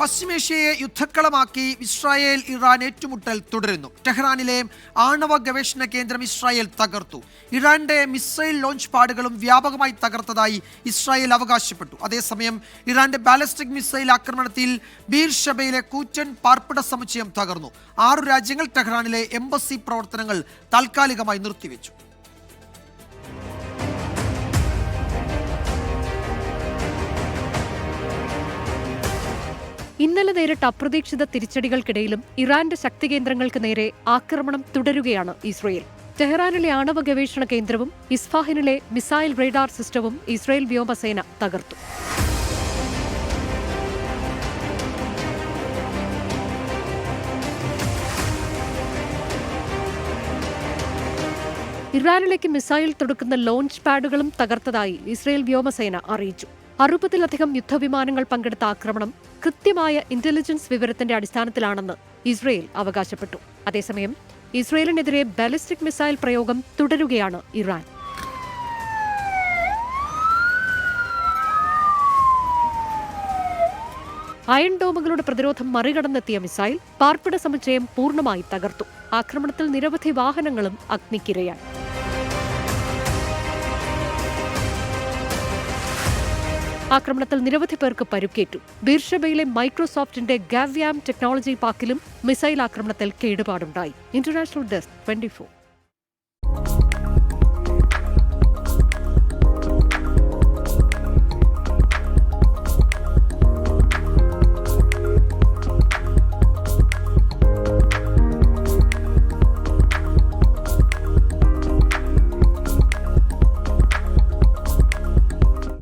പശ്ചിമേഷ്യയെ യുദ്ധക്കളമാക്കി Israel Iran ഏറ്റുമുട്ടൽ തുടരുന്നു. ടെഹ്റാനിലെ ആണവ ഗവേഷണ കേന്ദ്രം ഇസ്രായേൽ തകർത്തു. ഇറാന്റെ മിസൈൽ ലോഞ്ച് പാഡുകളും വ്യാപകമായി തകർത്തതായി ഇസ്രായേൽ അവകാശപ്പെട്ടു. അതേസമയം ഇറാന്റെ ബാലിസ്റ്റിക് മിസൈൽ ആക്രമണത്തിൽ ബീർഷബയിലെ കൂറ്റൻ പാർപ്പിട സമുച്ചയം തകർന്നു. ആറു രാജ്യങ്ങൾ ടെഹ്റാനിലെ എംബസി പ്രവർത്തനങ്ങൾ താൽക്കാലികമായി നിർത്തിവെച്ചു. ഇന്നലെ നേരിട്ട അപ്രതീക്ഷിത തിരിച്ചടികൾക്കിടയിലും ഇറാന്റെ ശക്തി കേന്ദ്രങ്ങൾക്ക് നേരെ ആക്രമണം തുടരുകയാണ് ഇസ്രയേൽ. ടെഹ്റാനിലെ ആണവ ഗവേഷണ കേന്ദ്രവും ഇസ്ഫാഹിനിലെ മിസൈൽ റേഡാർ സിസ്റ്റവും ഇസ്രയേൽ വ്യോമസേന തകർത്തു. ഇറാനിലേക്ക് മിസൈൽ തുടക്കുന്ന ലോഞ്ച് പാഡുകളും തകർത്തതായി ഇസ്രയേൽ വ്യോമസേന അറിയിച്ചു. അറുപതിലധികം യുദ്ധവിമാനങ്ങൾ പങ്കെടുത്ത ആക്രമണം കൃത്യമായ ഇന്റലിജൻസ് വിവരത്തിന്റെ അടിസ്ഥാനത്തിലാണെന്ന് ഇസ്രയേൽ അവകാശപ്പെട്ടു. അതേസമയം ഇസ്രയേലിനെതിരെ ബാലിസ്റ്റിക് മിസൈൽ പ്രയോഗം തുടരുകയാണ് ഇറാൻ. അയൺ ഡോമുകളുടെ പ്രതിരോധം മറികടന്നെത്തിയ മിസൈൽ പാർപ്പിട സമുച്ചയം പൂർണമായി തകർത്തു. ആക്രമണത്തിൽ നിരവധി വാഹനങ്ങളും അഗ്നിക്കിരയായി. ആക്രമണത്തിൽ നിരവധി പേർക്ക് പരുക്കേറ്റു. ബീർഷബയിലെ മൈക്രോസോഫ്റ്റിന്റെ ഗാവ്യാം ടെക്നോളജി പാർക്കിലും മിസൈൽ ആക്രമണത്തിൽ കേടുപാടുണ്ടായി. International desk twenty